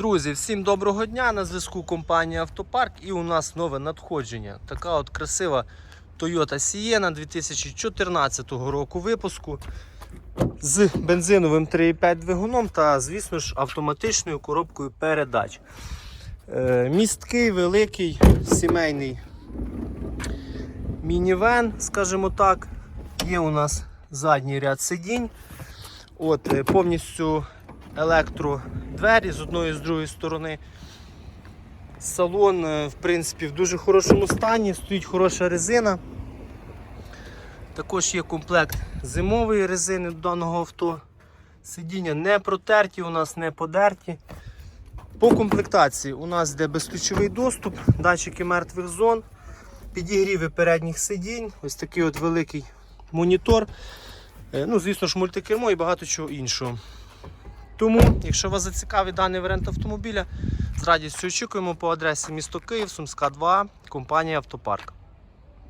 Друзі, всім доброго дня! На зв'язку компанія Автопарк і у нас нове надходження. Така от красива Toyota Sienna 2014 року випуску з бензиновим 3,5 двигуном та, звісно ж, автоматичною коробкою передач. Е, Місткий, великий, сімейний мінівен, скажімо так. Є у нас задній ряд сидінь. От, е, повністю електродвері з одної і з другої сторони. Салон, е, в принципі, в дуже хорошому стані, стоїть хороша резина. Також є комплект зимової резини до даного авто. Сидіння не протерті, у нас не подерті. По комплектації у нас йде безключовий доступ, датчики мертвих зон, підігріви передніх сидінь, ось такий от великий монітор. Е, Ну, звісно ж, мультикермо і багато чого іншого. Тому, якщо вас зацікавить даний варіант автомобіля, з радістю очікуємо по адресі місто Київ, Сумська 2, компанія Автопарк.